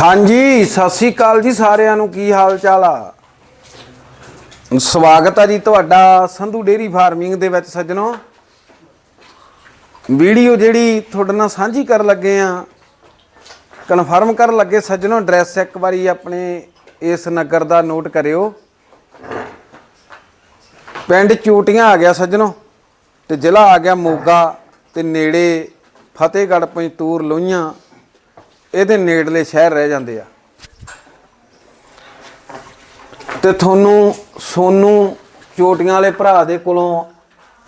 ਹਾਂਜੀ, ਸਤਿ ਸ੍ਰੀ ਅਕਾਲ ਜੀ ਸਾਰਿਆਂ ਨੂੰ। ਕੀ ਹਾਲ ਚਾਲ ਆ? ਸਵਾਗਤ ਆ ਜੀ ਤੁਹਾਡਾ ਸੰਧੂ ਡੇਰੀ ਫਾਰਮਿੰਗ ਦੇ ਵਿੱਚ ਸੱਜਣੋ। ਵੀਡੀਓ ਜਿਹੜੀ ਤੁਹਾਡੇ ਨਾਲ ਸਾਂਝੀ ਕਰਨ ਲੱਗੇ ਆ ਕਨਫਰਮ ਕਰਨ ਲੱਗੇ ਸੱਜਣੋ ਐਡਰੈਸ ਇੱਕ ਵਾਰੀ ਆਪਣੇ ਇਸ ਨਗਰ ਦਾ ਨੋਟ ਕਰਿਓ। ਪਿੰਡ ਚੂਟੀਆਂ ਆ ਗਿਆ ਸੱਜਣੋ, ਤੇ ਜ਼ਿਲ੍ਹਾ ਆ ਗਿਆ ਮੋਗਾ, ਤੇ ਨੇੜੇ ਫਤਿਹਗੜ੍ਹ ਪੰਜਤੂਰ ਲੋਹੀਆਂ ਇਹਦੇ ਨੇੜਲੇ ਸ਼ਹਿਰ ਰਹਿ ਜਾਂਦੇ ਆ। ਤੇ ਤੁਹਾਨੂੰ ਸੋਨੂੰ ਚੋਟੀਆਂ ਵਾਲੇ ਭਰਾ ਦੇ ਕੋਲੋਂ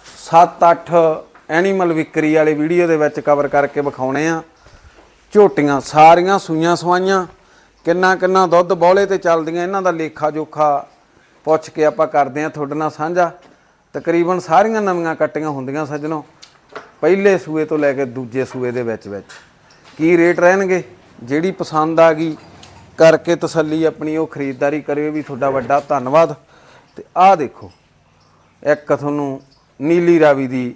7-8 ਐਨੀਮਲ ਵਿਕਰੀ ਵਾਲੇ ਵੀਡੀਓ ਦੇ ਵਿੱਚ ਕਵਰ ਕਰਕੇ ਵਿਖਾਉਣੇ ਆ। ਝੋਟੀਆਂ ਸਾਰੀਆਂ ਸੂਈਆਂ ਸਵਾਈਆਂ ਕਿੰਨਾ ਕਿੰਨਾ ਦੁੱਧ ਬੋਲੇ ਤੇ ਚੱਲਦੀਆਂ, ਇਹਨਾਂ ਦਾ ਲੇਖਾ ਜੋਖਾ ਪੁੱਛ ਕੇ ਆਪਾਂ ਕਰਦੇ ਆ ਤੁਹਾਡੇ ਨਾਲ ਸਾਂਝਾ। ਤਕਰੀਬਨ ਸਾਰੀਆਂ ਨਵੀਆਂ ਕੱਟੀਆਂ ਹੁੰਦੀਆਂ ਸੱਜਣੋ, ਪਹਿਲੇ ਸੂਏ ਤੋਂ ਲੈ ਕੇ ਦੂਜੇ ਸੂਏ ਦੇ ਵਿੱਚ ਵਿੱਚ ਕੀ ਰੇਟ ਰਹਿਣਗੇ? ਜਿਹੜੀ ਪਸੰਦ ਆ ਗਈ, ਕਰਕੇ ਤਸੱਲੀ ਆਪਣੀ ਉਹ ਖਰੀਦਦਾਰੀ ਕਰਿਓ ਵੀ ਤੁਹਾਡਾ ਵੱਡਾ ਧੰਨਵਾਦ। ਤੇ ਆਹ ਦੇਖੋ, ਇੱਕ ਤੁਹਾਨੂੰ ਨੀਲੀ ਰਾਵੀ ਦੀ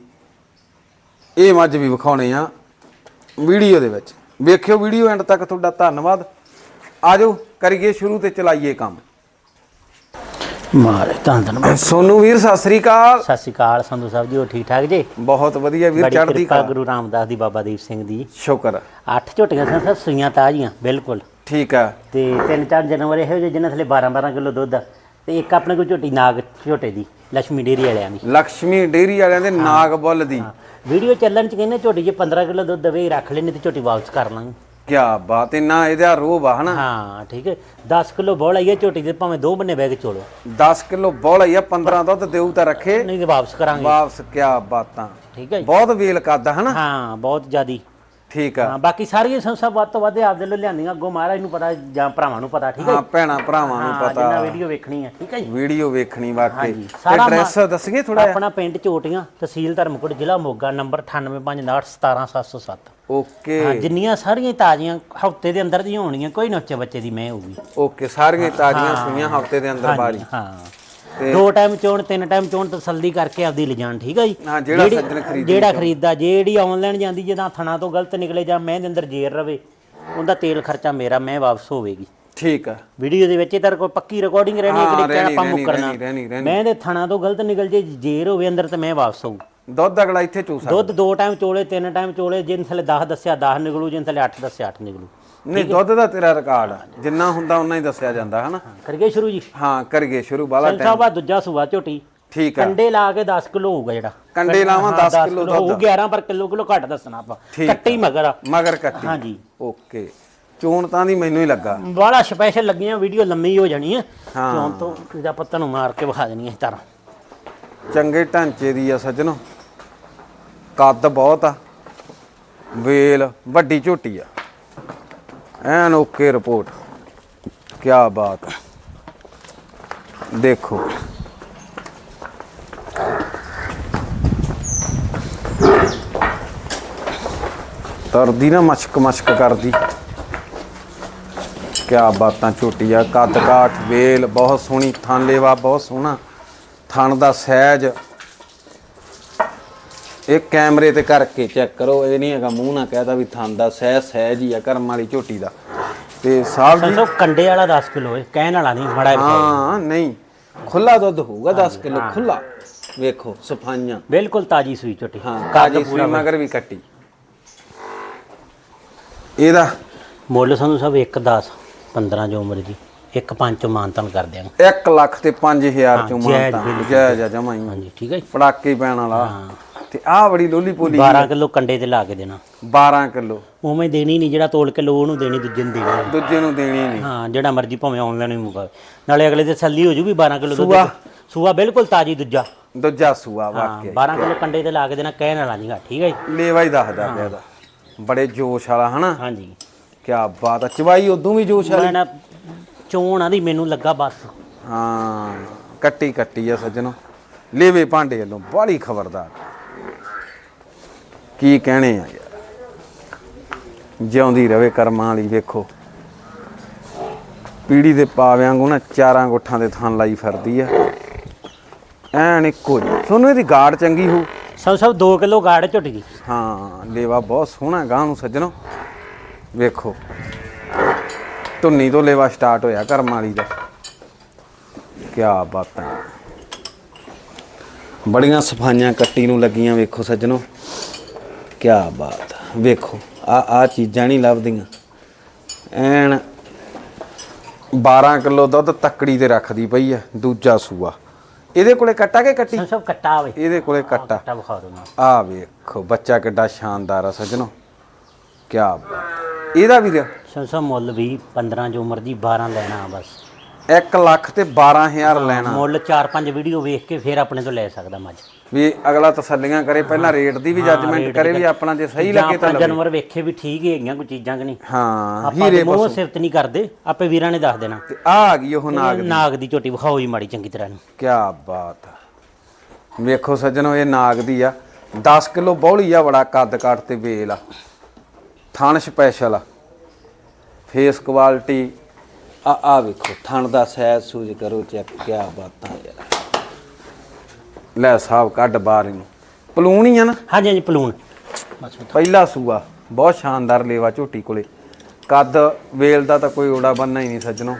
ਇਹ ਮੱਝ ਵੀ ਵਿਖਾਉਣੇ ਆ ਵੀਡੀਓ ਦੇ ਵਿੱਚ। ਵੇਖਿਓ ਵੀਡੀਓ ਐਂਡ ਤੱਕ ਤੁਹਾਡਾ ਧੰਨਵਾਦ। ਆਜੋ ਕਰੀਏ ਸ਼ੁਰੂ ਤੇ ਚਲਾਈਏ ਕੰਮ। ਮਾਰੇ ਤਾਂ ਧੰਨ ਸੋਨੂ ਵੀਰ ਸਤਿ ਸ੍ਰੀ ਅਕਾਲ। ਸਤਿ ਸ੍ਰੀ ਅਕਾਲ ਸੰਧੂ ਸਾਹਿਬ ਜੀ ਹੋ ਠੀਕ ਠਾਕ ਜੀ? ਬਹੁਤ ਵਧੀਆ ਵੀਰ ਚੜ੍ਹਦੀ ਕਲਾ। ਗੁਰੂ ਰਾਮਦਾਸ ਦੀ ਬਾਬਾ ਦੀਪ ਸਿੰਘ ਦੀ। ਸ਼ੁਕਰ। ਅੱਠ ਝੋਟੀਆਂ ਸਨ ਸਰ ਸੂਈਆਂ ਤਾਜ਼ੀਆਂ ਬਿਲਕੁਲ। ਠੀਕ ਆ। ਤੇ ਤਿੰਨ ਚਾਰ ਜਨਵਰ ਇਹੋ ਜਿਹੇ ਜਿਨ੍ਹਾਂ ਥਲੇ 12 12 ਕਿਲੋ ਦੁੱਧ ਤੇ ਇੱਕ ਆਪਣੇ ਕੋਲ ਝੋਟੀ ਨਾਗ ਝੋਟੇ ਦੀ ਲక్ష్ਮੀ ਡੇਰੀ ਵਾਲਿਆਂ ਦੀ। ਲక్ష్ਮੀ ਡੇਰੀ ਵਾਲਿਆਂ ਦੇ ਨਾਗ ਬੁੱਲ ਦੀ। ਵੀਡੀਓ ਚੱਲਣ ਚ ਕਹਿੰਦੇ ਝੋਟੀ ਜੇ 15 ਕਿਲੋ ਦੁੱਧ ਦੇਵੇ ਰੱਖ ਲੈਣੀ ਤੇ ਝੋਟੀ ਵਾਪਸ ਕਰ ਲਾਂਗੇ। ਕੀ ਬਾਤ ਇੰਨਾ ਇਹਦਾ ਰੋਹ ਆ ਹਨਾ? ਹਾਂ ਠੀਕ ਹੈ। 10 ਕਿਲੋ ਬੋਲ ਆਈ ਹੈ ਝੋਟੀ ਦੇ ਭਾਵੇਂ ਦੋ ਬੰਨੇ ਕੇ ਚੋਲੋ। 10 ਕਿਲੋ ਬੋਲ ਆ 15 ਦੁੱਧ ਦੇਊ ਤਾਂ ਰੱਖੇ। ਨਹੀਂ ਤੇ ਵਾਪਸ ਕਰਾਂਗੇ। ਵਾਪਸ ਕੀ ਬਾਤਾਂ। ਠੀਕ ਹੈ ਬਹੁਤ ਵੇਲ ਕਰਦਾ ਹਨਾ? ਹਾਂ ਬਹੁਤ ਜ਼ਿਆਦੀ। ਠੀਕ ਆ। ਹਾਂ ਬਾਕੀ ਸਾਰੀਆਂ ਸੰਸਾ ਵੱਧ ਤੋਂ ਵੱਧ ਆਪਦੇ ਲਈ ਲਿਆਂਦੀਆਂ ਅੱਗੋਂ ਮਹਾਰਾਜ ਨੂੰ ਪਤਾ ਜਾਂ ਭਰਾਵਾਂ ਨੂੰ ਪਤਾ ਠੀਕ ਹੈ ਹਾਂ ਭੈਣਾ ਭਰਾਵਾਂ ਨੂੰ ਪਤਾ। ਜਿੰਨਾ ਵੀਡੀਓ ਵੇਖਣੀ ਹੈ ਠੀਕ ਹੈ ਜੀ? ਵੀਡੀਓ ਵੇਖਣੀ ਵਾਕਈ। ਤੇ ਐਡਰੈਸ ਦੱਸੀਏ ਥੋੜਾ ਆਪਣਾ ਪਿੰਡ ਝੋਟੀਆਂ ਤਹਿਸੀਲ ਧਰਮਕੋਟ ਜ਼ਿਲ੍ਹਾ ਮੋਗਾ ਨੰਬਰ 9859617707 ਓਕੇ ਹਾਂ ਜਿੰਨੀਆਂ ਸਾਰੀਆਂ ਤਾਜ਼ੀਆਂ ਹਫ਼ਤੇ ਦੇ ਅੰਦਰ ਦੀਆਂ ਹੋਣੀਆਂ ਕੋਈ ਨਾ ਉੱਚੇ ਬੱਚੇ ਦੀ ਮੈਂ ਹੋਊਗੀ ਓਕੇ ਸਾਰੀਆਂ ਤਾਜ਼ੀਆਂ ਸੂਈਆਂ ਹਫ਼ਤੇ ਦੇ ਅੰਦਰ ਬਾਰੀ ਹਾਂ। ਦੋ ਟਾਈਮ ਚੋਣ ਤਿੰਨ ਟਾਈਮ ਚੋਣ ਤਸੱਲੀ ਕਰਕੇ ਆਪਦੀ ਲਿਜਾਣ ਠੀਕ ਹੈ ਜੀ? ਹਾਂ, ਜਿਹੜਾ ਸੱਜਣ ਖਰੀਦਦਾ ਜਿਹੜੀ ਆਨਲਾਈਨ ਜਾਂਦੀ ਜਿਹਦਾ ਥਣਾ ਤੋਂ ਗਲਤ ਨਿਕਲੇ ਜਾਂ ਮੈਂ ਦੇ ਅੰਦਰ ਜੇਰ ਰਵੇ ਉਹਦਾ ਤੇਲ ਖਰਚਾ ਮੇਰਾ ਮੈਂ ਵਾਪਸ ਹੋਵੇਗੀ। ਠੀਕ ਆ। ਵੀਡੀਓ ਦੇ ਵਿੱਚ ਇਹ ਤਾਂ ਕੋਈ ਪੱਕੀ ਰਿਕਾਰਡਿੰਗ ਰਹਿਣੀ ਹਾਂ, ਕਿ ਰਹਿਣੀ, ਆਪਾਂ ਮੁੱਕਰਨਾ। ਮੈਂ ਦੇ ਥਣਾ ਤੋਂ ਗਲਤ ਨਿਕਲ ਜੇ ਜੇਰ ਹੋਵੇ ਅੰਦਰ ਤੇ ਮੈਂ ਵਾਪਸ ਹੋਊ। ਦੁੱਧ ਅਗਲਾ ਇੱਥੇ ਚੂਸਾ ਦੁੱਧ ਦੋ ਟਾਈਮ ਚੋਲੇ ਤਿੰਨ ਟਾਈਮ ਚੋਲੇ ਜਿੰਨ ਥਲੇ 10 ਦੱਸਿਆ 10 ਨਿਕਲੂ ਜਿੰਨ ਥਲੇ 8 ਦੱਸਿਆ 8 ਨਿਕਲੂ। ਨਹੀਂ ਦੁੱਧ ਦਾ ਤੇਰਾ ਰਿਕਾਰਡ ਆ। ਜਿੰਨਾ ਹੁੰਦਾ ਉਹਨਾਂ ਹੀ ਦੱਸਿਆ ਜਾਂਦਾ ਹਨਾ? ਕਰੀਏ ਸ਼ੁਰੂ ਜੀ। ਹਾਂ ਕਰੀਏ ਸ਼ੁਰੂ ਬਾਲਾ ਸਿੰਘ ਸਾਹਿਬ ਆ ਦੂਜਾ ਸੂਆ ਝੋਟੀ। ਠੀਕ ਆ। ਕੰਡੇ ਲਾ ਕੇ 10 ਕਿਲੋ ਹੋਊਗਾ ਜਿਹੜਾ। ਕੰਡੇ ਲਾਵਾਂ ਹਾਂ, 10 ਕਿਲੋ ਹੋਊ ਦੁੱਧ। 11 ਪਰ ਕਿਲੋ ਕਿਲੋ ਘੱਟ ਦੱਸਣਾ ਆਪਾਂ। ਠੀਕ। ਕੱਟੀ ਮਗਰ ਆ। ਮਗਰ। ਕੱਟੀ। ਹਾਂਜੀ ਓਕੇ। ਚੋਣ ਤਾਂ ਦੀ ਮੈਨੂੰ ਹੀ ਲੱਗਾ। ਬਾਲਾ ਸਪੈਸ਼ਲ ਲੱਗੀਆਂ ਵੀਡੀਓ ਲੰਮੀ ਹੋ ਜਾਣੀ ਹੈ। ਹਾਂ। ਤੋਂ ਜਾਂ ਪੱਤਾ ਨੂੰ ਮਾਰ ਕੇ ਵਿਖਾ ਦੇਣੀ ਹੈ ਤਾਰਾਂ ਚੰਗੇ ਢਾਂਚੇ ਦੀ ਆ ਸੱਜਣੋ। ਕੱਦ ਬਹੁਤ ਆ। ਵੇਲ ਵੱਡੀ ਝੋਟੀ ਆ। ਐਨ ਓਕੇ ਰਿਪੋਰਟ। ਕੀ ਬਾਤ। ਦੇਖੋ। ਤਰਦੀ ਨਾ ਮਸ਼ਕ ਮਸ਼ਕ ਕਰਦੀ। ਕਿਆ ਬਾਤਾਂ ਝੋਟੀ ਆ ਕੱਦ ਕਾਠ ਵੇਲ, ਬਹੁਤ ਸੋਹਣੀ। ਥਣ ਲੇਵਾ ਬਹੁਤ ਸੋਹਣਾ। ਥਣ ਦਾ ਸਹਿਜ। ਇਹ ਕੈਮਰੇ ਤੇ ਕਰਕੇ ਚੈੱਕ ਕਰੋ ਇਹ ਨਹੀਂ ਹੈਗਾ ਮੂੰਹ ਨਾ ਕਹਿਦਾ ਵੀ ਥਣ ਦਾ ਸਹਿਜ ਸਹਿਜ ਹੀ ਆ ਕਰਮ ਵਾਲੀ ਝੋਟੀ ਦਾ। ਤੇ ਸਾਹਿਬ ਜੀ ਸੰਸੋ ਕੰਡੇ ਵਾਲਾ 10 ਕਿਲੋ ਹੈ ਕਹਿਣ ਵਾਲਾ ਨਹੀਂ ਮੜਾ ਹਾਂ ਨਹੀਂ। ਖੁੱਲਾ ਦੁੱਧ ਹੋਊਗਾ 10 ਕਿਲੋ ਖੁੱਲਾ। ਵੇਖੋ ਸਫਾਈਆਂ। ਬਿਲਕੁਲ ਤਾਜੀ ਸੂਈ ਝੋਟੀ। ਹਾਂ ਕਾਜੀ ਸੂਈ ਮਗਰ ਵੀ ਕੱਟੀ। ਇਹਦਾ ਮੁੱਲ ਸੰਧੂ ਸਾਹਿਬ 1 10 15 ਜੋ ਮਰਜ਼ੀ ਇੱਕ ਪੰਜ ਚੋਂ ਮਾਨਤਨ ਕਰ ਦਿਆਂਗੇ। 1 ਲੱਖ ਤੇ 5000 ਚੋਂ ਜਾਇਜ਼ ਮਾਨਤਾ ਬਿਲਕੁਲ। ਜਾਇਜ਼ ਆ ਜਮਾ ਹੀ। ਹਾਂਜੀ ਠੀਕ ਹੈ ਜੀ। ਪੜਾਕੇ ਹੀ ਪੈਣ ਵਾਲਾ। ਤੇ ਆਹ ਬੜੀ ਲੋਲੀ ਪੋਲੀ 12 ਕਿਲੋ ਕੰਡੇ ਤੇ ਲਾ ਕੇ ਦੇਣਾ। 12 ਕਿਲੋ। ਉਵੇਂ ਦੇਣੀ ਨਹੀਂ ਜਿਹੜਾ ਤੋਲ ਕੇ ਲੋ ਉਹਨੂੰ ਦੇਣੀ ਦੂਜੇ ਨੂੰ ਦੇਣੀ ਦੂਜੇ ਨੂੰ ਦੇਣੀ ਨਹੀਂ। ਹਾਂ ਜਿਹੜਾ ਮਰਜ਼ੀ ਭਾਵੇਂ ਆਨਲਾਈਨ ਹੀ ਮੁਕਾ ਨਾਲੇ ਅਗਲੇ ਦੇ ਤਸੱਲੀ ਹੋ ਜੂਗੀ 12 ਕਿਲੋ ਦੁੱਧ ਸੂਆ? ਸੂਆ ਬਿਲਕੁਲ ਤਾਜੀ ਦੂਜਾ। ਦੂਜਾ ਸੂਆ ਹਾਂ ਵਾਕਿਆ 12 ਕਿਲੋ ਕੰਡੇ ਤੇ ਲਾ ਕੇ ਦੇਣਾ ਕਹਿਣ ਵਾਲਾ ਨਹੀਂਗਾ ਠੀਕ ਹੈ ਜੀ? ਲੇਵਾ ਹੀ ਦੱਸਦਾ ਪਿਆ ਦਾ ਬੜੇ ਜੋਸ਼ ਵਾਲਾ ਹਨਾ? ਹਾਂਜੀ। ਕੀ ਬਾਤ ਆ ਚਵਾਈ ਉਦੋਂ ਵੀ ਜੋਸ਼ ਵਾਲੀ? ਮੈਂ ਨਾ ਚੋਣ ਆਦੀ ਮੈਨੂੰ ਲੱਗਾ ਬਸ। ਹਾਂ ਕੱਟੀ ਕੱਟੀ ਆ ਸੱਜਣੋ। ਲੇਵੇ ਭਾਂਡੇ ਵੱਲੋਂ ਬੜੀ ਖਬਰਦਾਰ। ਕੀ ਕਹਿਣੇ ਆ? ਯਾਰ ਜਿਉਂਦੀ ਰਵੇ ਕਰਮਾਂ ਵਾਲੀ ਵੇਖੋ। ਪੀੜੀ ਦੇ ਪਾਵਿਆਂ ਵਾਂਗੂ ਨਾ ਚਾਰਾਂ ਗੁੱਠਾਂ ਦੇ ਥਾਂ ਲਾਈ ਫਿਰਦੀ ਆ। ਐਨ ਇੱਕੋ ਜਿਹੀ। ਤੁਹਾਨੂੰ ਇਹਦੀ ਗਾੜ ਚੰਗੀ ਹੋ ਸਭ ਸਭ 2 ਕਿਲੋ ਗਾੜ ਝੁੱਟ ਗਈ। ਹਾਂ ਲੇਵਾ ਬਹੁਤ ਸੋਹਣਾ ਗਾਂ ਨੂੰ ਸੱਜਣੋ। ਵੇਖੋ। ਧੁੰਨੀ ਤੋਂ ਲੇਵਾ ਸਟਾਰਟ ਹੋਇਆ ਕਰਮ ਵਾਲੀ ਦਾ। ਕੀ ਬਾਤਾਂ। ਬੜੀਆਂ ਸਫਾਈਆਂ ਕੱਟੀ ਨੂੰ ਲੱਗੀਆਂ ਵੇਖੋ ਸੱਜਣੋ। ਕੀ ਬਾਤ। ਵੇਖੋ ਆ ਆ ਚੀਜ਼ਾਂ ਨਹੀਂ ਲੱਭਦੀਆਂ। ਐਨ 12 ਕਿਲੋ ਦੁੱਧ ਤੱਕੜੀ ਤੇ ਰੱਖਦੀ ਪਈ ਆ ਦੂਜਾ ਸੂਆ। ਇਹਦੇ ਕੋਲੇ ਕੱਟਾ ਕੇ ਕੱਟੀ? ਸਾਹਿਬ ਕੱਟਾ ਹੋਵੇ ਇਹਦੇ ਕੋਲੇ ਕੱਟਾ। ਕੱਟਾ ਵਿਖਾ ਮੈਨੂੰ। ਆ ਵੇਖੋ ਬੱਚਾ ਕਿੱਡਾ ਸ਼ਾਨਦਾਰ ਆ ਸੱਜਣੋ। ਕੀ ਬਾਤ। ਇਹਦਾ ਵੀ ਸਾਹਿਬ ਮੁੱਲ ਵੀ 15 ਜੋ ਮਰਜ਼ੀ 12 ਲੈਣਾ ਬਸ। 1 ਲੱਖ ਤੇ 12000 ਲੈਣਾ। ਮੁੱਲ 4-5 ਵੀਡੀਓ ਵੇਖ ਕੇ ਫਿਰ ਆਪਣੇ ਤੋਂ ਲੈ ਸਕਦਾ ਮੱਝ। ਵੀ ਅਗਲਾ ਤਸੱਲੀਆਂ ਕਰੇ ਪਹਿਲਾਂ ਰੇਟ ਦੀ ਵੀ ਜੱਜਮੈਂਟ ਕਰੇ ਵੀ ਆਪਣਾ ਜੇ ਸਹੀ ਲੱਗੇ ਤਾਂ ਲਵੇ। ਜਾਨਵਰ ਵੇਖੇ ਵੀ ਠੀਕ ਹੀ ਹੈਗੀਆਂ ਕੋਈ ਚੀਜ਼ਾਂ ਕਿ ਨਹੀਂ। ਹਾਂ ਆਪਾਂ ਹੀਰੇ ਪਸ਼ੂ। ਸਿਫਤ ਨਹੀਂ ਕਰਦੇ ਆਪੇ ਵੀਰਾਂ ਨੇ ਦੱਸ ਦੇਣਾ। ਤੇ ਆ ਆ ਗਈ ਉਹ ਨਾਗ ਦੀ। ਨਾਗ ਦੀ ਝੋਟੀ ਵਿਖਾਓ ਜੀ ਮਾੜੀ ਚੰਗੀ ਤਰ੍ਹਾਂ ਨੂੰ ਕੀ ਬਾਤ ਆ। ਵੇਖੋ ਸੱਜਣੋ ਇਹ ਨਾਗ ਦੀ ਆ। 10 ਕਿਲੋ ਬੌਲੀ ਆ ਬੜਾ ਕੱਦ ਕਾਟ ਤੇ ਵੇਲ ਆ। ਥਣ ਸਪੈਸ਼ਲ ਆ। ਫੇਸ ਕੁਆਲਿਟੀ ਆ ਆ ਵੇਖੋ ਥਣ ਦਾ ਸੈਜ਼ ਸੂਜ ਕਰੋ ਚੈੱਕ ਕੀ ਬਾਤਾਂ ਯਾਰ। ਲੈ ਸਾਹਿਬ ਕੱਢ ਬਾਹਰ ਇਹਨੂੰ। ਪਲੂਣ ਹੀ ਆ ਨਾ। ਹਾਂਜੀ ਹਾਂਜੀ ਪਲੂਣ ਪਹਿਲਾ ਸੂਆ ਬਹੁਤ ਸ਼ਾਨਦਾਰ ਲੇਵਾ ਝੋਟੀ ਕੋਲੇ। ਕੱਦ ਵੇਲ ਦਾ ਤਾਂ ਕੋਈ ਓੜਾ ਬੰਨਾ ਹੀ ਨਹੀਂ ਸੱਜਣੋ।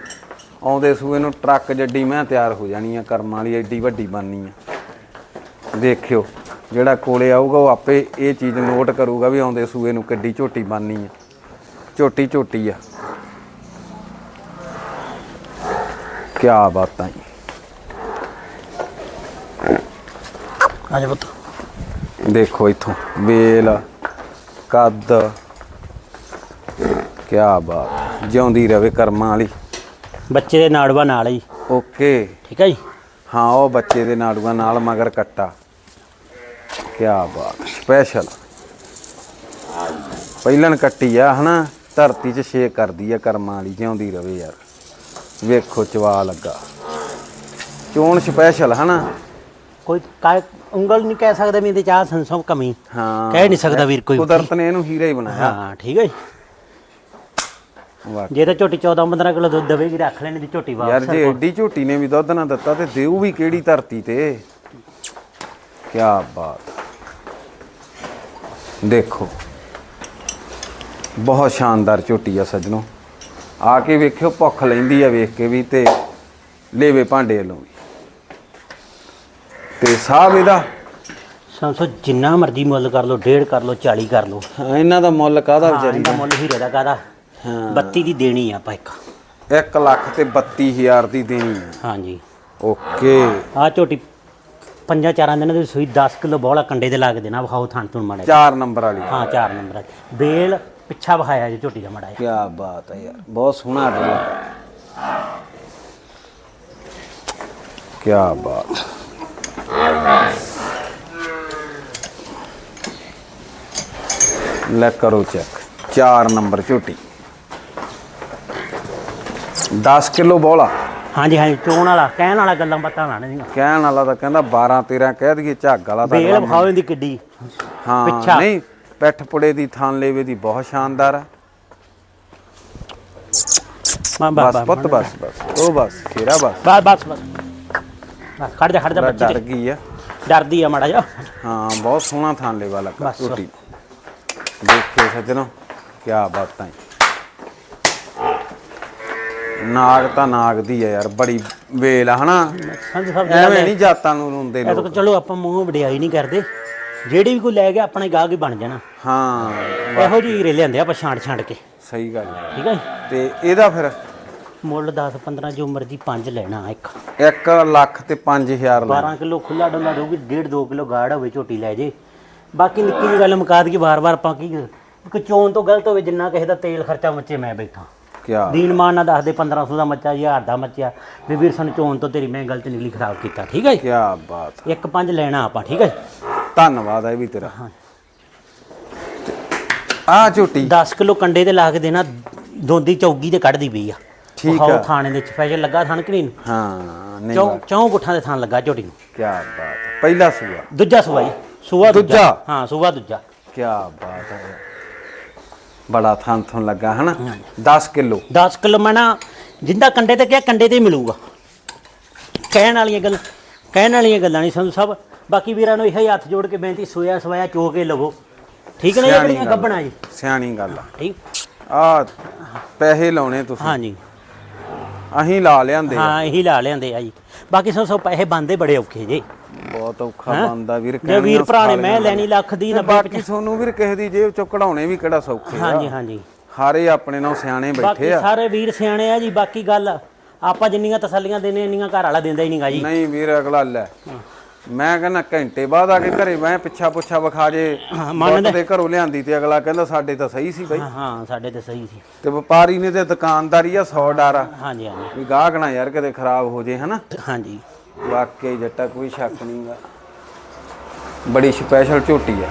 ਆਉਂਦੇ ਸੂਏ ਨੂੰ ਟਰੱਕ ਜੱਡੀ ਮੈਂ ਤਿਆਰ ਹੋ ਜਾਣੀ ਆ ਕਰਮਾਂ ਵਾਲੀ ਐਡੀ ਵੱਡੀ ਬਣਨੀ ਆ। ਦੇਖਿਓ ਜਿਹੜਾ ਕੋਲੇ ਆਊਗਾ ਉਹ ਆਪੇ ਇਹ ਚੀਜ਼ ਨੋਟ ਕਰੂਗਾ ਵੀ ਆਉਂਦੇ ਸੂਏ ਨੂੰ ਕਿੱਡੀ ਝੋਟੀ ਬਣਨੀ ਆ। ਝੋਟੀ ਝੋਟੀ ਆ। ਕੀ ਬਾਤਾਂ ਈ। ਹਾਂਜੀ ਪੁੱਤ। ਦੇਖੋ ਇੱਥੋਂ ਵੇਲ ਕੱਦ। ਕੀ ਬਾਤ ਜਿਉਂਦੀ ਰਵੇ ਕਰਮਾਂ ਵਾਲੀ। ਬੱਚੇ ਦੇ ਨਾੜਵਾ ਨਾਲ ਹੀ। ਓਕੇ। ਠੀਕ ਹੈ ਜੀ? ਹਾਂ ਉਹ ਬੱਚੇ ਦੇ ਨਾੜੂਆਂ ਨਾਲ ਮਗਰ ਕੱਟਾ। ਕੀ ਬਾਤ ਸਪੈਸ਼ਲ ਪਹਿਲਣ ਕੱਟੀ ਆ ਹਨਾ? ਧਰਤੀ 'ਚ ਛੇ ਕਰਦੀ ਆ ਕਰਮਾਂ ਵਾਲੀ ਜਿਉਂਦੀ ਰਵੇ ਯਾਰ। ਵੇਖੋ ਚਵਾ ਲੱਗਾ। ਚੋਣ ਸਪੈਸ਼ਲ ਹਨਾ? ਕੋਈ ਕਾ ਉਂਗਲ ਨਹੀਂ ਕਹਿ ਸਕਦਾ ਵੀ ਇਹਦੇ ਚਾਹ ਸੰਸੋਂ ਕਮੀ। ਹਾਂ ਕਹਿ ਨਹੀਂ ਸਕਦਾ ਵੀਰ ਕੋਈ ਕੁਦਰਤ ਨੇ ਇਹਨੂੰ ਹੀਰਾ ਹੀ ਬਣਾਇਆ। ਹਾਂ ਠੀਕ ਹੈ ਜੀ। ਵਾਹ। ਜੇ ਤਾਂ ਝੋਟੀ 14 15 ਕਿਲੋ ਦੁੱਧ ਦੇਵੇਗੀ ਰੱਖ ਲੈਣੀ ਦੀ ਝੋਟੀ ਯਾਰ ਵਾਪਸ ਜੇ ਐਡੀ ਝੋਟੀ ਨੇ ਵੀ ਦੁੱਧ ਨਾ ਦਿੱਤਾ ਤੇ ਦੇਊ ਵੀ ਕਿਹੜੀ ਧਰਤੀ ਤੇ? ਕੀ ਬਾਤ। ਦੇਖੋ। ਬਹੁਤ ਸ਼ਾਨਦਾਰ ਝੋਟੀ ਆ ਸੱਜਣੋ। ਆ ਕੇ ਵੇਖਿਓ ਭੁੱਖ ਲੈਂਦੀ ਆ ਵੇਖ ਕੇ ਵੀ ਤੇ ਲੇਵੇ ਭਾਂਡੇ ਵੱਲੋਂ ਵੀ। ਤੇ ਸਾਹਬ ਇਹਦਾ। ਸੰਸੋ ਜਿੰਨਾ ਮਰਜ਼ੀ ਮੁੱਲ ਕਰ ਲਓ 1.5 ਕਰ ਲਓ 40 ਕਰ ਲਓ। ਹਾਂ, ਇਹਨਾਂ ਦਾ ਮੁੱਲ ਕਾਹਦਾ ਹਾਂ ਵਿਚਾਰੀ ਇਹਦਾ ਮੁੱਲ ਹੀਰੇ ਦਾ ਕਾਦਾ ਹਾਂ। 32 ਦੀ ਦੇਣੀ ਆ ਆਪਾਂ ਇੱਕ। 1 ਲੱਖ ਤੇ 32000 ਦੀ ਦੇਣੀ ਆ। ਹਾਂਜੀ। ਓਕੇ। ਆ ਝੋਟੀ ਪੰਜਾਂ ਚਾਰਾਂ ਦਿਨਾਂ ਦੇ ਸੂਈ 10 ਕਿਲੋ ਬੋਲਾ ਕੰਡੇ ਤੇ ਲਾ ਕੇ ਦੇਣਾ ਵਿਖਾਓ ਥਣ ਤੁਣ ਮਾੜਾ ਜਿਹਾ। 4 ਨੰਬਰ ਵਾਲੀ। ਹਾਂ ਚਾਰ ਨੰਬਰ ਬੇਲ ਪਿੱਛਾ ਵਿਖਾਇਆ ਜੀ ਝੋਟੀ ਦਾ ਮਾੜਾ ਜਿਹਾ। ਕੀ ਬਾਤ ਹੈ ਯਾਰ ਬਹੁਤ ਸੋਹਣਾ ਡਰ ਕੀ ਬਾਤ। ਲੈ ਕਰੋ ਚੈੱਕ 4 ਨੰਬਰ ਝੋਟੀ। 10 ਕਿਲੋ ਬੋਲਾ ਹਾਂਜੀ ਹਾਂਜੀ ਚੋਣ ਵਾਲਾ ਕਹਿਣ ਵਾਲਾ ਗੱਲਾਂ ਬਾਤਾਂ ਨਾ ਨਹੀਂ ਕਹਿਣ ਵਾਲਾ ਤਾਂ ਕਹਿੰਦਾ 12 13 ਕਹਿ ਦਈਏ ਝੱਗ ਵਾਲਾ ਤਾਂ ਬੇਲ ਵਿਖਾਓ ਇਹਦੀ ਕਿੱਡੀ। ਹਾਂ। ਨਹੀਂ ਪੈਠ ਪੁੜੇ ਦੀ ਥਾਨ ਲੇਵੇ ਦੀ ਬਹੁਤ ਸ਼ਾਨਦਾਰ ਆ। ਬਸ ਪੁੱਤ ਬਸ। ਬਸ ਉਹ ਬਸ ਖੇਰਾ ਬਸ ਬਸ ਬਸ। ਬਸ ਖੜ ਜਾ ਖੜ ਜਾ ਬੱਚੀ ਡਰ ਤੇ ਗਈ ਆ। ਡਰਦੀ ਆ ਮਾੜਾ ਜਿਹਾ। ਹਾਂ ਬਹੁਤ ਸੋਹਣਾ ਥਾਨ ਲੈਵਾ ਲੱਗਾ ਬਸ। ਝੋਟੀ ਦੇਖੇ ਸੱਜਣੋ ਕੀ ਬਾਤਾਂ ਈ। ਨਾਗ ਤਾਂ ਨਾਗ ਦੀ ਆ ਯਾਰ ਬੜੀ ਵੇਲ ਆ ਹਨਾ? ਸਮਝ ਸਭ ਐਵੇਂ ਨਹੀਂ ਜਾਤਾਂ ਨੂੰ ਰੁੰਦੇ ਇਹ ਤਾਂ ਚਲੋ ਆਪਾਂ ਮੂੰਹ ਵਡਿਆਈ ਨਹੀਂ ਕਰਦੇ। ਜਿਹੜੀ ਵੀ ਕੋਈ ਲੈ ਗਿਆ ਆਪਣੇ ਗਾਹਕ ਹੀ ਬਣ ਜਾਣਾ। ਹਾਂ ਇਹੋ ਜਿਹੀ ਹੀਰੇ ਲਿਆਂਦੇ ਆਪਾਂ ਛਾਂਟ ਛਾਂਟ ਕੇ। ਸਹੀ ਗੱਲ ਹੈ ਠੀਕ ਹੈ ਜੀ? ਤੇ ਇਹਦਾ ਫਿਰ ਮੁੱਲ 10 15 ਜੋ ਮਰਜ਼ੀ ਪੰਜ ਲੈਣਾ ਇੱਕ। 1 ਲੱਖ ਤੇ 5000 ਲੈ। 12 ਕਿਲੋ ਖੁੱਲਾ ਡੁੱਲਾ ਦੋਗੀ 1.5 2 ਕਿਲੋ ਗਾੜ ਹੋਵੇ ਝੋਟੀ ਲੈ ਜੇ। ਬਾਕੀ ਨਿੱਕੀ ਜਿਹੀ ਗੱਲ ਮੁਕਾ ਦਈਏ ਵਾਰ-ਵਾਰ ਆਪਾਂ ਕੀ ਕਿ ਚੋਣ ਤੋਂ ਗਲਤ ਹੋਵੇ ਜਿੰਨਾ ਕਿਸੇ ਦਾ ਤੇਲ ਖਰਚਾ ਮੱਚੇ ਮੈਂ ਬੈਠਾ। ਕੀ ਦੀਨ ਮਾਨ ਨਾ ਦੱਸਦੇ 1500 ਦਾ ਮੱਚਾ 1000 ਦਾ ਮੱਚਿਆ ਵੀ ਵੀਰ ਸਾਨੂੰ ਚੋਣ ਤੋਂ ਤੇਰੀ ਮੈਂ ਗਲਤ ਨਿਕਲੀ ਖਰਾਬ ਕੀਤਾ ਠੀਕ ਹੈ ਜੀ? ਕੀ ਬਾਤ। ਇੱਕ ਪੰਜ ਲੈਣਾ ਆਪਾਂ ਠੀਕ ਹੈ? ਧੰਨਵਾਦ ਹੈ ਵੀ ਤੇਰਾ। ਆ ਝੋਟੀ। 10 ਕਿਲੋ ਕੰਡੇ ਤੇ ਲਾ ਕੇ ਦੇਣਾ ਦੋਂਦੀ ਚੌਗੀ ਤੇ ਕੱਢਦੀ ਪਈ ਆ। ਠੀਕ ਆ। ਥਾਣੇ ਦੇ ਸਪੈਸ਼ਲ ਲੱਗਾ ਥਣ ਕਿ ਨਹੀਂ ਹਾਂ ਨਹੀਂ ਚੌ ਚੌਂ ਗੁੱਠਾਂ ਦੇ ਥਾਂ ਲੱਗਾ ਝੋਟੀ ਨੂੰ। ਕੀ ਬਾਤ ਹੈ। ਪਹਿਲਾ ਸੂਆ। ਦੂਜਾ ਸੂਆ ਜੀ ਸੂਆ ਦੂਜਾ? ਹਾਂ ਸੂਆ ਦੂਜਾ। ਕੀ ਬਾਤ ਹੈ। ਬੜਾ ਥਾਂ ਥੋਂ ਲੱਗਾ ਹਨਾ? 10 ਕਿਲੋ। 10 ਕਿਲੋ ਮੈਂ ਨਾ ਜਿੰਦਾ ਕੰਡੇ ਤੇ ਕਿਹਾ ਕੰਡੇ ਤੇ ਮਿਲੂਗਾ। ਕਹਿਣ ਵਾਲੀਆਂ ਗੱਲ ਕਹਿਣ ਵਾਲੀਆਂ ਗੱਲਾਂ ਨਹੀਂ ਸੰਧੂ ਸਾਹਿਬ ਬਾਕੀ ਵੀਰਾਂ ਨੂੰ ਇਹੋ ਹੀ ਹੱਥ ਜੋੜ ਕੇ ਬੇਨਤੀ ਸੋਇਆ ਸਵਾਇਆ ਚੋ ਕੇ ਲਵੋ। ਠੀਕ ਨਾ ਜਿਹੜੀਆਂ। ਗੱਬਣਾ ਜੀ? ਸਿਆਣੀ ਗੱਲ ਆ। ਠੀਕ। ਆ ਪੈਸੇ ਲਾਉਣੇ ਤੁਸੀਂ। ਹਾਂਜੀ ਅਹੀਂ ਲਾ ਲਿਆਂਦੇ ਆ। ਹਾਂ ਇਹੀ ਲਾ ਲਿਆਂਦੇ ਆ ਜੀ। ਬਾਕੀ ਸੌ ਸੌ ਪੈਸੇ ਬੰਦੇ ਬੜੇ ਔਖੇ ਜੇ। ਬਹੁਤ ਔਖਾ ਹੈਂ? ਬੰਦਾ ਵੀਰ ਜੇ ਵੀਰ ਭਰਾ ਨੇ ਮੈਂ ਲੈਣੀ ਲੱਖ ਦੀ 90 ਬਾਕੀ ਤੁਹਾਨੂੰ ਵੀਰ ਕਿਸੇ ਦੀ ਜੇਬ ਚੋਂ ਕਢਾਉਣੇ ਵੀ ਕਿਹੜਾ ਸੌਖੇ ਆ। ਹਾਂਜੀ ਹਾਂਜੀ। ਹਾਰੇ ਆਪਣੇ ਨਾਲ ਸਿਆਣੇ ਬਾਕੀ ਬੈਠੇ ਆ। ਸਾਰੇ ਵੀਰ ਸਿਆਣੇ ਆ ਜੀ ਬਾਕੀ ਗੱਲ ਆਪਾਂ ਜਿੰਨੀਆਂ ਤਸੱਲੀਆਂ ਦੇਣੇ ਇੰਨੀਆਂ ਘਰ ਵਾਲਾ ਦਿੰਦਾ ਹੀ ਨਹੀਂਗਾ ਜੀ। ਨਹੀਂ ਵੀਰ ਅਗਲਾ ਲੈ। ਮੈਂ ਕਹਿੰਦਾ ਘੰਟੇ ਬਾਅਦ ਆ ਕੇ ਘਰੇ ਮੈਂ ਪਿੱਛਾ ਪੁੱਛਾ ਵਿਖਾ ਜੇ ਮੰਨਦਾ। ਦੇ ਘਰੋਂ ਲਿਆਂਦੀ ਤੇ ਅਗਲਾ ਕਹਿੰਦਾ ਸਾਡੇ ਤਾਂ ਸਹੀ ਸੀ ਬਈ। ਹਾਂ ਹਾਂ ਸਾਡੇ ਤੇ ਸਹੀ ਸੀ। ਤੇ ਵਪਾਰੀ ਨੇ ਤੇ ਦੁਕਾਨਦਾਰੀ ਆ 100 ਡਰ। ਹਾਂਜੀ ਹਾਂਜੀ। ਵੀ ਗਾਹਕ ਨਾ ਯਾਰ ਕਿਤੇ ਖਰਾਬ ਹੋ ਜੇ ਹਨਾ? ਹਾਂਜੀ। ਵਾਕਈ ਜੱਟਾ ਕੋਈ ਸ਼ੱਕ ਨਹੀਂਗਾ ਬੜੀ ਸਪੈਸ਼ਲ ਝੋਟੀ ਆ।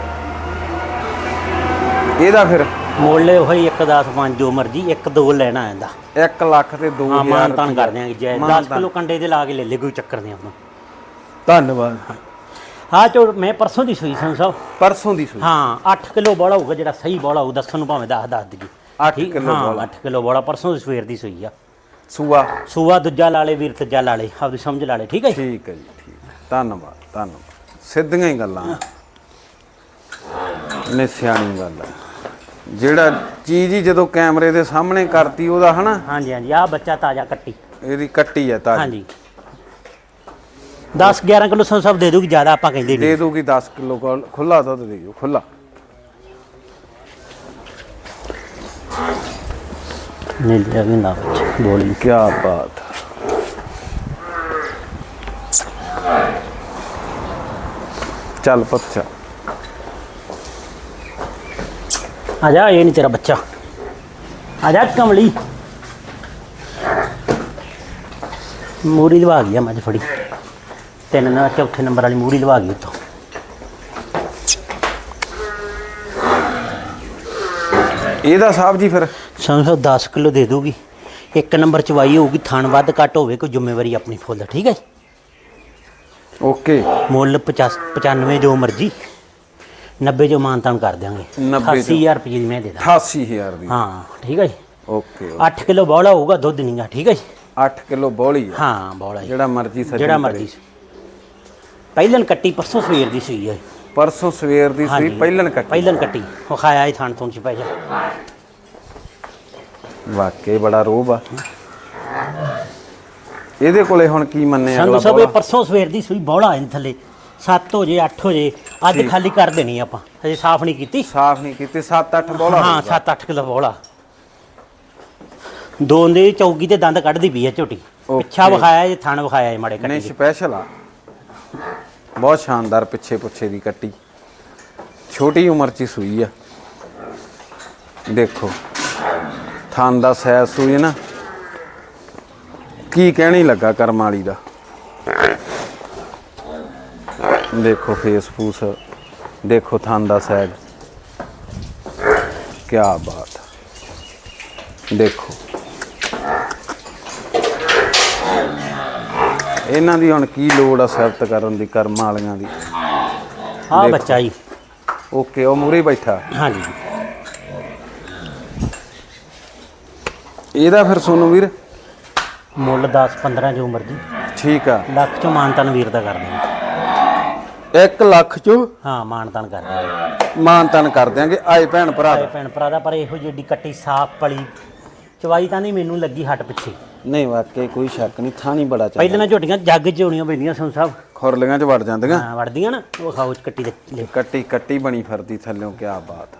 ਇਹਦਾ ਫਿਰ? ਮੋਲੇ ਉਹੀ 1 10 5 ਜੋ ਮਰਜ਼ੀ 1 2 ਲੈਣਾ ਆਂਦਾ 1 ਲੱਖ ਤੇ 2000 ਹਾਂ ਮਾਨ ਤਾਨ ਕਰ ਦਿਆਂਗੇ ਜੈ ਮਾਨ 10 ਕਿਲੋ ਕੰਡੇ ਦੇ ਲਾ ਕੇ ਲੈ ਲੈ ਕੋਈ ਚੱਕਰ ਨਹੀਂ ਆਪਾਂ ਧੰਨਵਾਦ। ਹਾਂ। ਚੋ ਮੈਂ ਪਰਸੋਂ ਦੀ ਸੂਈ ਸਾਹਿਬ ਪਰਸੋਂ ਦੀ ਸੂਈ। ਹਾਂ 8 ਕਿਲੋ ਬੋਲਾ ਹੋਊਗਾ ਜਿਹੜਾ ਸਹੀ ਬੋਲਾ ਹੋਊ ਦੱਸਣ ਨੂੰ ਭਾਵੇਂ 10 ਦੱਸ ਦਈਏ। ਅੱਠ ਠੀਕ? ਕਿੱਲੋ ਹਾਂ ਬੋਲਾ। 8 ਕਿਲੋ ਬੋਲਾ ਪਰਸੋਂ ਦੀ ਸਵੇਰ ਦੀ ਸੂਈ ਆ। ਸੂਆ। ਸੂਆ ਦੂਜਾ ਲਾਲੇ ਵੀਰ ਤੀਜਾ ਲਾਲੇ ਆਪਦੀ ਸਮਝ ਲਾਲੇ ਠੀਕ ਹੈ ਜੀ? ਠੀਕ ਹੈ ਜੀ ਠੀਕ ਹੈ। ਧੰਨਵਾਦ ਧੰਨਵਾਦ। ਸਿੱਧੀਆਂ ਹੀ ਗੱਲਾਂ। ਨੇ ਸਿਆਣੀ ਗੱਲ ਹੈ ਜਿਹੜਾ ਚੀਜ਼ ਹੀ ਜਦੋਂ ਕੈਮਰੇ ਦੇ ਸਾਹਮਣੇ ਕਰਤੀ ਉਹਦਾ ਹਨਾ? ਹਾਂਜੀ ਹਾਂਜੀ ਆ ਬੱਚਾ ਤਾਜ਼ਾ ਕੱਟੀ। ਇਹਦੀ ਕੱਟੀ ਹੈ ਤਾਂ ਹਾਂਜੀ। 10 11 ਕਿਲੋ ਸੰਗ ਸਾਹਿਬ ਦੇ ਦੂਗੀ ਜ਼ਿਆਦਾ ਆਪਾਂ ਕਹਿੰਦੇ ਨਹੀਂ। ਦੇ ਦੂਗੀ 10 ਕਿਲੋ ਖੁੱਲਾ ਦੁੱਧ ਦੇ ਦਿਓ ਖੁੱਲਾ ਨਹੀਂ ਲਿਆ ਵੀ ਨਾ ਬੱਚਾ ਬੋਲੀ ਕੀ ਬਾਤ। ਚੱਲ ਪੱਛਾ ਆ ਜਾ ਇਹ ਨਹੀਂ ਤੇਰਾ ਬੱਚਾ। ਆ ਜਾ ਕਮਲੀ। ਮੂਰੀ ਲਵਾ ਗਈ ਆ ਮੱਝ ਫੜੀ। ਤਿੰਨ ਨਾ ਚੌਥੇ ਨੰਬਰ ਵਾਲੀ ਮੂਰੀ ਲਵਾ ਗਈ ਉੱਥੋਂ ਇਹਦਾ ਸਾਹਿਬ ਜੀ ਫਿਰ? ਸਮਝੋ 10 ਕਿਲੋ ਦੇ ਦੂਗੀ ਇੱਕ ਨੰਬਰ ਚਵਾਈ ਹੋਊਗੀ ਥਣ ਵੱਧ ਘੱਟ ਹੋਵੇ ਕੋਈ ਜ਼ਿੰਮੇਵਾਰੀ ਆਪਣੀ ਫੁੱਲ ਠੀਕ ਹੈ ਓਕੇ। ਮੁੱਲ 50 95 ਜੋ ਮਰਜ਼ੀ 90 ਜੋ ਮਾਨਤਾਨ ਕਰ ਦਿਆਂਗੇ। 90 ਜੋ। 80000 ਰੁਪਏ ਦੀ ਮੈਂ ਦੇ ਦਾਂ 88000 ਦੀ। ਹਾਂ ਠੀਕ ਹੈ ਜੀ? ਓਕੇ 8 ਕਿਲੋ ਬੌਲਾ ਹੋਊਗਾ ਦੁੱਧ ਨਹੀਂਗਾ ਠੀਕ ਹੈ ਜੀ? 8 ਕਿਲੋ ਬੋਲੀ ਆ। ਹਾਂ ਬੌਲਾ ਜੀ। ਜਿਹੜਾ ਮਰਜ਼ੀ ਸੱਜਣ ਜਿਹੜਾ। ਮਰਜ਼ੀ ਪਹਿਲਨ ਕੱਟੀ ਪਰਸੋਂ ਸਵੇਰ ਦੀ ਸੂਈ ਹੈ ਪਰਸੋਂ ਸਵੇਰ ਦੀ ਸੂਈ ਹਾਂਜੀ। ਪਹਿਲਨ ਕੱਟੀ। ਪਹਿਲਨ ਕੱਟੀ। ਉਹ ਖਾਇਆ ਹੀ ਥਣ ਤੋਂ ਚ ਪੈ ਜਾ। ਵਾਕਈ ਬੜਾ ਰੋਬ ਆ। ਇਹਦੇ ਕੋਲੇ ਹੁਣ ਕੀ ਮੰਨੇ ਸੰਧੂ ਅਗਲਾ ਸਾਹਿਬ ਇਹ ਬੋਲਾ? ਪਰਸੋਂ ਸਵੇਰ ਦੀ ਸੂਈ ਬੌਲਾ ਆਈ ਥੱਲੇ। 7 ਹੋ ਜੇ 8 ਹੋ ਜੇ ਅੱਜ ਖਾਲੀ ਕਰ ਦੇਣੀ ਆਪਾਂ। ਹਜੇ ਸਾਫ਼ ਨਹੀਂ ਕੀਤੀ। ਸਾਫ਼ ਨਹੀਂ ਕੀਤੇ 7-8 ਬੋਲਾ ਹਾਂ 7-8 ਕਿਲੋ ਬੌਲਾ। ਦੋ ਦੇ ਚੌਗੀ ਤੇ ਦੰਦ ਕੱਢਦੀ ਪਈ ਹੈ ਝੋਟੀ। ਪਿੱਛਾ. ਵਿਖਾਇਆ ਇਹ ਥਣ ਵਿਖਾਇਆ ਇਹ ਮਾੜੇ ਨਹੀਂ ਕੱਟੀ ਸਪੈਸ਼ਲ ਆ। ਬਹੁਤ ਸ਼ਾਨਦਾਰ ਪਿੱਛੇ ਪੁੱਛੇ ਦੀ ਕੱਟੀ। ਛੋਟੀ ਉਮਰ ਚ ਹੀ ਸੂਈ ਆ। ਦੇਖੋ ਥਾਂ ਦਾ ਸੈਸ ਸੂਈ ਨਾ। ਕੀ ਕਹਿਣੀ ਲੱਗਾ ਕਰਮ ਵਾਲੀ ਦਾ? ਦੇਖੋ ਫੇਸ ਫੂਸ। ਦੇਖੋ ਥਾਂ ਦਾ ਸੈਜ ਕੀ ਬਾਤ। ਦੇਖੋ। ਇਹਨਾਂ ਦੀ ਹੁਣ ਕੀ ਲੋੜ ਆ ਸਿਫਤ ਕਰਨ ਦੀ ਕਰਮ ਵਾਲੀਆਂ ਦੀ? ਦੇਖੋ। ਬੱਚਾ ਜੀ। ਓਕੇ ਉਹ ਮੂਰੇ ਬੈਠਾ। ਹਾਂਜੀ। ਇਹਦਾ ਫਿਰ ਸੋਨੂੰ ਵੀਰ? ਮੁੱਲ 10 15 ਜੋ ਮਰਜ਼ੀ ਠੀਕ ਆ। ਲੱਖ ਚੋਂ ਮਾਨਤਨ ਵੀਰ ਦਾ ਕਰ ਦੇਣਾ 1 ਲੱਖ ਚੋਂ? ਹਾਂ ਮਾਨਤਨ ਕਰ ਦੇਣਾ ਮਾਨ ਤਨ ਕਰ ਦਿਆਂਗੇ। ਆਏ ਭੈਣ ਭਰਾ ਦਾ। ਭੈਣ ਭਰਾ ਦਾ ਪਰ ਇਹੋ ਜਿਹੀ ਕੱਟੀ ਸਾਫ਼ ਪਲੀ ਚਵਾਈ ਤਾਂ ਨਹੀਂ ਮੈਨੂੰ ਲੱਗੀ ਹੱਟ ਪਿੱਛੇ। ਨਹੀਂ ਵਾਕਈ ਕੋਈ ਸ਼ੱਕ ਨਹੀਂ ਥਾਂ ਨਹੀਂ ਬੜਾ ਪਹਿਲਾਂ ਨਾ ਝੋਟੀਆਂ ਜੱਗ ਚ ਹੋਣੀਆਂ ਪੈਂਦੀਆਂ ਸੁਣ ਸਾਹਿਬ ਖੁਰਲੀਆਂ ਚ ਵੜ ਜਾਂਦੀਆਂ। ਹਾਂ ਵੜਦੀਆਂ ਨਾ ਉਹ ਖਾਓ ਚ ਕੱਟੀ ਦੇ ਲੈ। ਕੱਟੀ ਕੱਟੀ ਬਣੀ ਫਿਰਦੀ ਥੱਲਿਓਂ ਕੀ ਬਾਤ।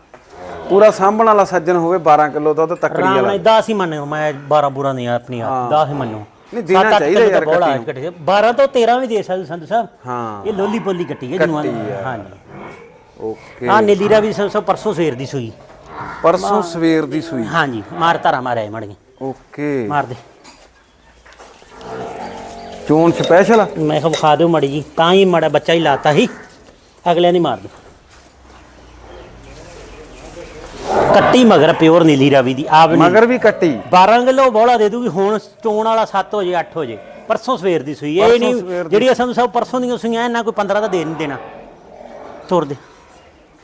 ਪੂਰਾ ਸਾਂਭਣ ਵਾਲਾ ਸੱਜਣ ਹੋਵੇ 12 ਕਿਲੋ ਦੁੱਧ ਤੱਕੜੀ ਆਰਾਮ ਵਾਲਾ। ਨਾਲ 10 ਹੀ ਮੰਨੋ ਮੈਂ 12 ਬੁਰਾ ਨਹੀਂ ਆਪਣੀ ਆਪ 10 ਹੀ ਮੰਨੋ ਨਹੀਂ, ਦੇਣਾ ਸੱਤ ਚਾਹੀਦਾ ਕਿੱਲੋ ਤਾਂ ਯਾਰ ਬੋਲਾ ਕੱਟੀ ਕੱਟੀ। 12 ਤੋਂ 13 ਵੀ ਦੇ ਸਕਦੇ ਸੰਧੂ ਸਾਹਿਬ। ਹਾਂ। ਇਹ ਲੋਲੀ ਪੋਲੀ ਕੱਟੀ ਹੈ ਆ। ਹਾਂਜੀ। ਓਕੇ। ਹਾਂ ਨੀਲੀਰਾ ਵੀ ਸੰਸੋ ਪਰਸੋਂ ਸਵੇਰ ਦੀ ਸੂਈ। ਪਰਸੋਂ ਸਵੇਰ ਦੀ ਸੂਈ। ਹਾਂਜੀ ਮਾਰ ਧਾਰਾ ਮਾਰਿਆ ਮੜੀਆਂ ਓਕੇ। ਮਾਰ ਦੇ। ਚੋਣ ਸਪੈਸ਼ਲ ਮੈਂ ਕਿਹਾ ਵਿਖਾ ਦਿਓ ਮੜੀ ਜੀ ਤਾਂ ਹੀ ਮੜਾ ਬੱਚਾ ਹੀ ਲਾਤਾ ਸੀ। ਅਗਲਿਆਂ ਨਹੀਂ ਮਾਰਦੇ। ਕੱਟੀ ਮਗਰ ਪਿਓਰ ਨੀਲੀ ਰਾਵੀ ਦੀ ਆਪ ਨਹੀਂ ਮਗਰ ਵੀ ਕੱਟੀ। 12 ਕਿਲੋ ਬੋਲਾ ਦੇ ਦੂਗੀ ਹੁਣ ਚੋਣ ਵਾਲਾ 7 ਹੋ ਜੇ 8 ਹੋ ਜੇ। ਪਰਸੋਂ ਸਵੇਰ ਦੀ ਸੂਈ ਇਹ ਨਹੀਂ ਦੀ। ਜਿਹੜੀ ਅਸਾਂ ਸਭ ਪਰਸੋਂ ਦੀਆਂ ਸੂਈਆਂ ਇਹਨਾਂ ਕੋਈ 15 ਦਾ ਦੇ ਨਹੀਂ ਦੇਣਾ। ਤੋਰ ਦੇ।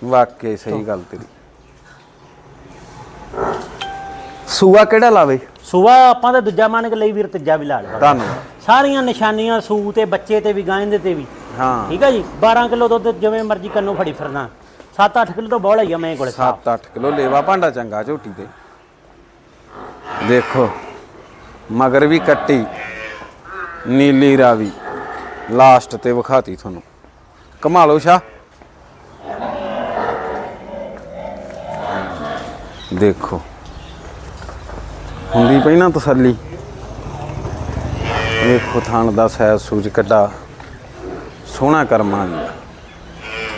ਵਾਕਈ ਸਹੀ ਗੱਲ ਤੇਰੀ। ਸੂਆ ਕਿਹੜਾ ਲਾਵੇ? ਸੂਆ ਆਪਾਂ ਤਾਂ ਦੂਜਾ ਮੰਨ ਕੇ ਲਈ ਵੀਰ ਤੀਜਾ ਵੀ ਲਾ ਲਿਆ ਧੰਨਵਾਦ। ਸਾਰੀਆਂ ਨਿਸ਼ਾਨੀਆਂ ਸੂ ਤੇ ਬੱਚੇ ਤੇ ਵੀ ਗਾਂ ਦੇ ਤੇ ਵੀ। ਹਾਂ। ਠੀਕ ਹੈ ਜੀ? 12 ਕਿਲੋ ਦੁੱਧ ਜਿਵੇਂ ਮਰਜ਼ੀ ਕੰਨੋਂ ਫੜੀ ਫਿਰਨਾ। 7-8 ਕਿਲੋ ਤਾਂ ਬੋਲਾ ਹੀ ਆ ਮੈਂ ਕੋਲੇ 7-8 ਕਿਲੋ ਲੇਵਾ ਭਾਂਡਾ ਚੰਗਾ ਝੋਟੀ ਤੇ। ਦੇਖੋ ਮਗਰ ਵੀ ਕੱਟੀ ਨੀਲੀ ਰਾਵੀ। ਲਾਸਟ ਤੇ ਵਿਖਾਤੀ ਤੁਹਾਨੂੰ। ਕਮਾ ਲਓ ਸ਼ਾ ਦੇਖੋ। ਹੁੰਦੀ ਪਈ ਨਾ ਤਸੱਲੀ। ਦੇਖੋ ਥਣ ਦਾ ਸੈਜ਼ ਸੂਜ ਕੱਢਾ ਸੋਹਣਾ ਕਰਮਾਂ ਦੀ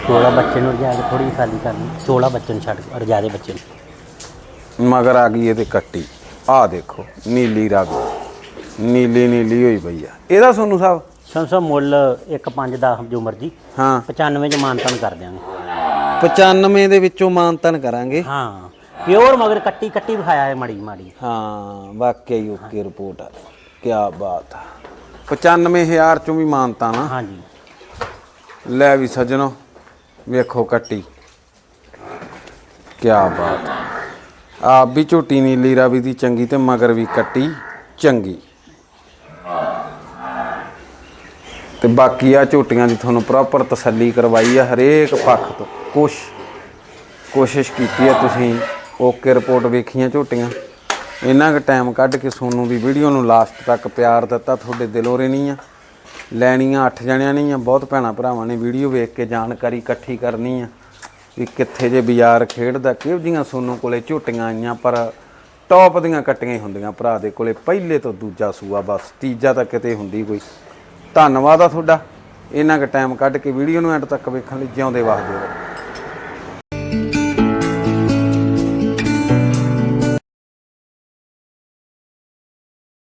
ਚੋਲਾ ਬੱਚੇ ਨੂੰ ਰਜਾ ਕੇ ਥੋੜੀ ਖਾਲੀ ਕਰਨੀ ਚੋਲਾ ਬੱਚੇ ਨੂੰ ਛੱਡ ਰਜਾ ਦੇ ਬੱਚੇ ਨੂੰ। ਮਗਰ ਆ ਗਈ ਇਹਦੇ ਕੱਟੀ। ਆਹ ਦੇਖੋ ਨੀਲੀ ਰਾਵੀ ਨੀਲੀ ਨੀਲੀ ਹੋਈ ਪਈ ਆ। ਇਹਦਾ ਸੋਨੂੰ ਸਾਹਿਬ? ਸੰਸਾ ਮੁੱਲ 1 5 10 ਜੋ ਮਰਜ਼ੀ। ਹਾਂ। 95 ਚ ਮਾਨਤਨ ਕਰ ਦਿਆਂਗੇ। 95 ਦੇ ਵਿੱਚੋਂ ਮਾਨਤਨ ਕਰਾਂਗੇ? ਹਾਂ। ਪਿਓਰ ਮਗਰ ਕੱਟੀ ਕੱਟੀ ਵਿਖਾਇਆ ਹੈ ਮੜੀ ਮਾੜੀ ਹਾਂ ਵਾਕਈ ਓਕੇ ਰਿਪੋਰਟ ਆ। ਕੀ ਬਾਤ ਆ। 95000 ਚੋਂ ਵੀ ਮਾਨਤਾ ਨਾ। ਹਾਂਜੀ। ਲੈ ਵੀ ਸੱਜਣੋ ਵੇਖੋ ਕੱਟੀ। ਕੀ ਬਾਤ ਆਪ ਵੀ ਝੋਟੀ ਨੀਲੀ ਰਾਵੀ ਦੀ ਚੰਗੀ ਤੇ ਮਗਰ ਵੀ ਕੱਟੀ ਚੰਗੀ। ਤੇ ਬਾਕੀ ਆ ਝੋਟੀਆਂ ਦੀ ਤੁਹਾਨੂੰ ਪ੍ਰੋਪਰ ਤਸੱਲੀ ਕਰਵਾਈ ਆ ਹਰੇਕ ਪੱਖ ਤੋਂ। ਕੁਛ ਕੋਸ਼ਿਸ਼ ਕੀਤੀ ਆ ਤੁਸੀਂ ਓਕੇ ਰਿਪੋਰਟ ਵੇਖੀਆਂ ਝੋਟੀਆਂ। ਇੰਨਾ ਕੁ ਟਾਈਮ ਕੱਢ ਕੇ ਸੋਨੂੰ ਦੀ ਵੀਡੀਓ ਨੂੰ ਲਾਸਟ ਤੱਕ ਪਿਆਰ ਦਿੱਤਾ, ਤੁਹਾਡੇ ਦਿਲੋਂ ਰਹਿਣੀ ਆ। ਲੈਣੀਆਂ ਅੱਠ ਜਣਿਆਂ ਨਹੀਂ ਆ, ਬਹੁਤ ਭੈਣਾ ਭਰਾਵਾਂ ਨੇ ਵੀਡੀਓ ਵੇਖ ਕੇ ਜਾਣਕਾਰੀ ਇਕੱਠੀ ਕਰਨੀ ਆ ਵੀ ਕਿੱਥੇ ਜੇ ਬਾਜ਼ਾਰ ਖੇਡਦਾ, ਕਿਹੋ ਜੀਆਂ ਸੋਨੂੰ ਕੋਲੇ ਝੋਟੀਆਂ ਆਈਆਂ, ਪਰ ਟੌਪ ਦੀਆਂ ਕੱਟੀਆਂ ਹੀ ਹੁੰਦੀਆਂ ਭਰਾ ਦੇ ਕੋਲੇ, ਪਹਿਲੇ ਤੋਂ ਦੂਜਾ ਸੂਆ ਬਸ, ਤੀਜਾ ਤਾਂ ਕਿਤੇ ਹੁੰਦੀ ਕੋਈ। ਧੰਨਵਾਦ ਆ ਤੁਹਾਡਾ। ਇੰਨਾ ਕੁ ਟਾਈਮ ਕੱਢ ਕੇ ਵੀਡੀਓ ਨੂੰ ਐਂਡ ਤੱਕ ਵੇਖਣ ਲਈ ਜਿਉਂਦੇ ਵਸਦੇ